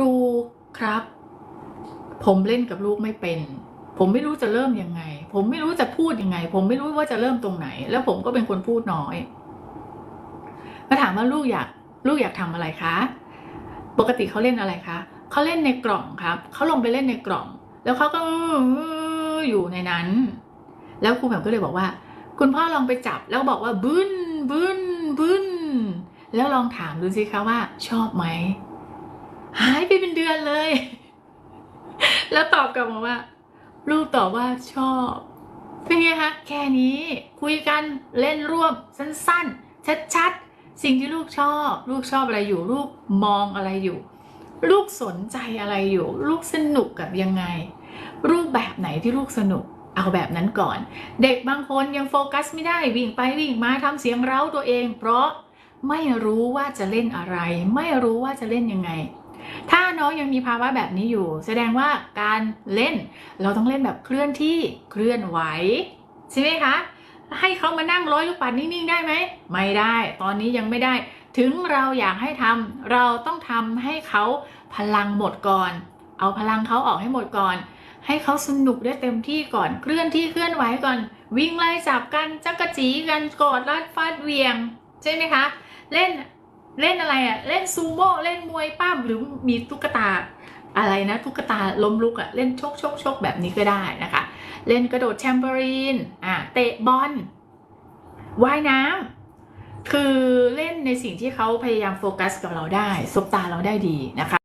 รูครับ ผมเล่นกับลูกไม่เป็น ผมไม่รู้จะเริ่มยังไง ผมไม่รู้จะพูดยังไง ผมไม่รู้ว่าจะเริ่มตรงไหน แล้วผมก็เป็นคนพูดน้อยมาถามว่าลูกอยากลูกอยากทำอะไรคะ ปกติเขาเล่นอะไรคะเขาเล่นในกล่องครับเขาลงไปเล่นในกล่อง แล้วเขาก็อยู่ในนั้น แล้วครูแบบก็เลยบอกว่า คุณพ่อลองไปจับแล้วบอกว่าบึ้นบึ้นบึ้นแล้วลองถามดูสิคะว่าชอบไหม หายไปเป็นเดือนเลย แล้วตอบกลับมาว่า ลูกตอบว่าชอบ เป็นไงคะ แค่นี้คุยกันเล่นร่วมสั้นๆ ชัดๆ สิ่งที่ลูกชอบ ลูกชอบอะไรอยู่ ลูกมองอะไรอยู่ ลูกสนใจอะไรอยู่ ลูกสนุกกับยังไง รูปแบบไหนที่ลูกสนุกเอาแบบนั้นก่อน เด็กบางคนยังโฟกัสไม่ได้วิ่งไปวิ่งมาทำเสียงเร้าตัวเอง เพราะไม่รู้ว่าจะเล่นอะไร ไม่รู้ว่าจะเล่นยังไง ถ้าน้องยังมีภาวะแบบนี้อยู่ แสดงว่าการเล่น เราต้องเล่นแบบเคลื่อนที่เคลื่อนไหวใช่ไหมคะ ให้เขามานั่งร้อยลูกปัดนิ่งๆได้ไหมไม่ได้ ตอนนี้ยังไม่ได้ ถึงเราอยากให้ทำเราต้องทำให้เขาพลังหมดก่อน เอาพลังเขาออกให้หมดก่อน ให้เขาสนุกได้เต็มที่ก่อนเคลื่อนที่เคลื่อนไหวก่อน วิ่งไล่จับกันจักระจีกันกอดรัดฟาดเวียง ใช่ไหมคะ เล่น เล่นอะไรอะเล่นซูโม่เล่นมวยป้ามหรือมีตุ๊กตาอะไรนะตุ๊กตาล้มลุกอะเล่นชกชกชกแบบนี้ก็ได้นะคะ เล่นกระโดดแชมเบอรีนอะเตะบอลว่ายน้ำคือเล่นในสิ่งที่เขาพยายามโฟกัสกับเราได้สบตาเราได้ดีนะคะ